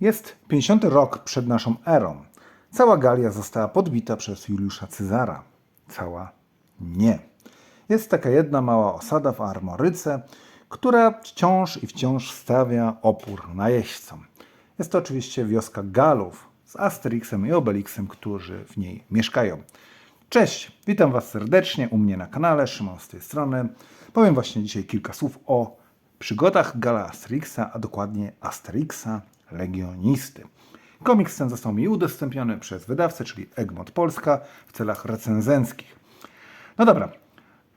Jest 50 rok przed naszą erą. Cała Galia została podbita przez Juliusza Cezara. Cała nie. Jest taka jedna mała osada w Armoryce, która wciąż i wciąż stawia opór najeźdźcom. Jest to oczywiście wioska Galów z Asterixem i Obelixem, którzy w niej mieszkają. Cześć, witam Was serdecznie u mnie na kanale, Szymon z tej strony. Powiem właśnie dzisiaj kilka słów o przygodach Gala Asterixa, a dokładnie Asterixa Legionisty. Komiks ten został mi udostępniony przez wydawcę, czyli Egmont Polska, w celach recenzenckich. No dobra,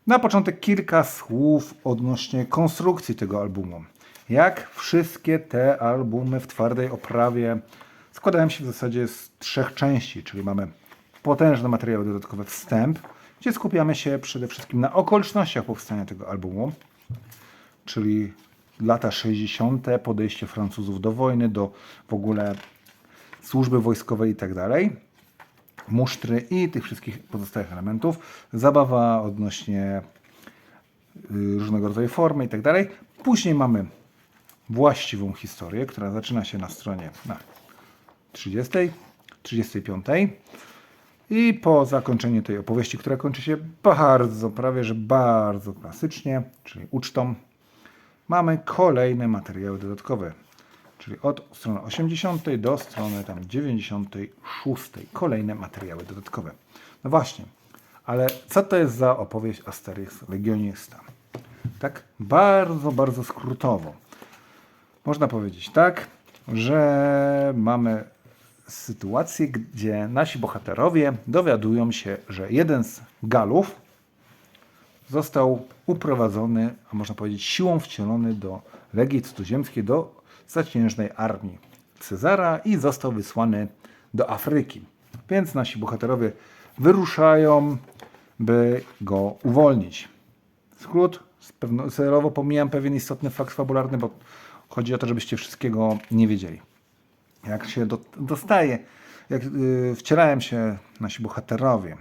na początek kilka słów odnośnie konstrukcji tego albumu. Jak wszystkie te albumy w twardej oprawie składają się w zasadzie z trzech części, czyli mamy potężne materiały dodatkowe wstęp, gdzie skupiamy się przede wszystkim na okolicznościach powstania tego albumu, czyli lata 60., podejście Francuzów do wojny, do w ogóle służby wojskowej i tak dalej, musztry i tych wszystkich pozostałych elementów, zabawa odnośnie y, różnego rodzaju formy i tak dalej. Później mamy właściwą historię, która zaczyna się na stronie na 30, 35 i po zakończeniu tej opowieści, która kończy się bardzo, prawie że bardzo klasycznie, czyli ucztą, mamy kolejne materiały dodatkowe, czyli od strony 80 do strony tam 96. Kolejne materiały dodatkowe. No właśnie, ale co to jest za opowieść Asterix Legionista? Tak bardzo, bardzo skrótowo. Można powiedzieć tak, że mamy sytuację, gdzie nasi bohaterowie dowiadują się, że jeden z Galów został uprowadzony, a można powiedzieć siłą wcielony do Legii Cudzoziemskiej, do zaciężnej armii Cezara i został wysłany do Afryki. Więc nasi bohaterowie wyruszają, by go uwolnić. Skrót, celowo pomijam pewien istotny fakt fabularny, bo chodzi o to, żebyście wszystkiego nie wiedzieli. Jak się do, dostaje, jak yy, wcielałem się nasi bohaterowie,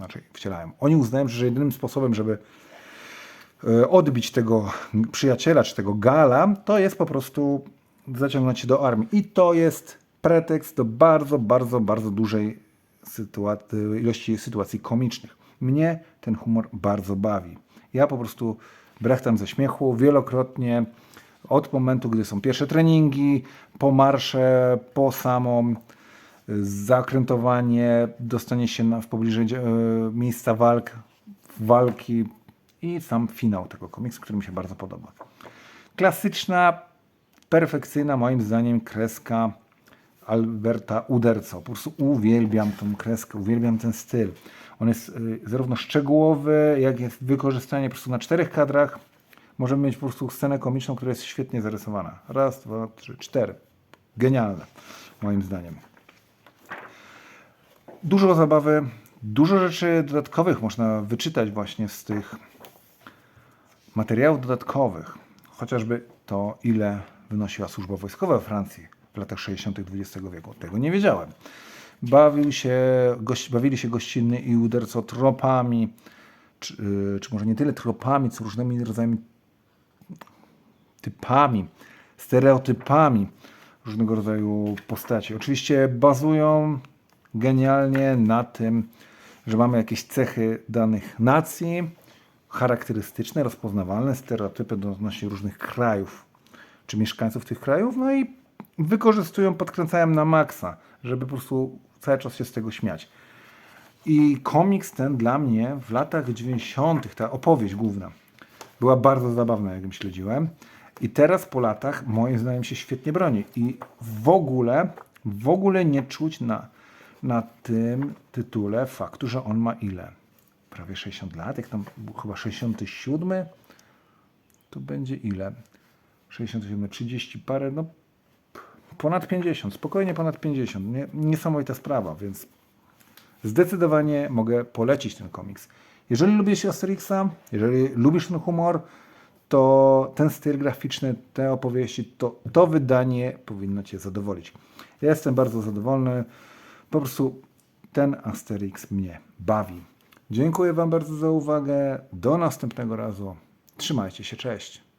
znaczy wcielałem, oni uznają, że jedynym sposobem, żeby y, odbić tego przyjaciela czy tego gala, to jest po prostu zaciągnąć się do armii. I to jest pretekst do bardzo, bardzo, bardzo dużej sytuacji, ilości sytuacji komicznych. Mnie ten humor bardzo bawi. Ja po prostu brechtam ze śmiechu wielokrotnie od momentu, gdy są pierwsze treningi, po marsze, po samą zakrętowanie, dostanie się na, w pobliżu e, miejsca walk, walki i sam finał tego komiksu, który mi się bardzo podoba. Klasyczna, perfekcyjna moim zdaniem kreska Alberta Uderco. Po prostu uwielbiam tą kreskę, uwielbiam ten styl. On jest y, zarówno szczegółowy, jak jest wykorzystanie po prostu na czterech kadrach. Możemy mieć po prostu scenę komiczną, która jest świetnie zarysowana. Raz, dwa, trzy, cztery. Genialne, moim zdaniem. Dużo zabawy, dużo rzeczy dodatkowych można wyczytać właśnie z tych materiałów dodatkowych. Chociażby to, ile wynosiła służba wojskowa we Francji w latach 60. XX wieku. Tego nie wiedziałem. Bawił się, gość, bawili się gościnny i uderco tropami, czy, y, czy może nie tyle tropami, co różnymi rodzajami typami, stereotypami różnego rodzaju postaci. Oczywiście bazują genialnie na tym, że mamy jakieś cechy danych nacji, charakterystyczne, rozpoznawalne, stereotypy odnośnie różnych krajów czy mieszkańców tych krajów, no i wykorzystują, podkręcają na maksa, żeby po prostu cały czas się z tego śmiać. I komiks ten dla mnie w latach 90., ta opowieść główna, była bardzo zabawna, jak ją śledziłem. I teraz po latach, moim zdaniem, się świetnie broni. I w ogóle, w ogóle nie czuć na, na tym tytule faktu, że on ma ile? Prawie 60 lat, jak tam chyba 67, to będzie ile? 67, 30 parę, no ponad 50, spokojnie ponad 50. Nie, niesamowita sprawa, więc zdecydowanie mogę polecić ten komiks. Jeżeli lubisz Asterixa, jeżeli lubisz ten humor, to ten styl graficzny, te opowieści, to, to wydanie powinno Cię zadowolić. Ja jestem bardzo zadowolony. Po prostu ten Asterix mnie bawi. Dziękuję Wam bardzo za uwagę. Do następnego razu. Trzymajcie się, cześć.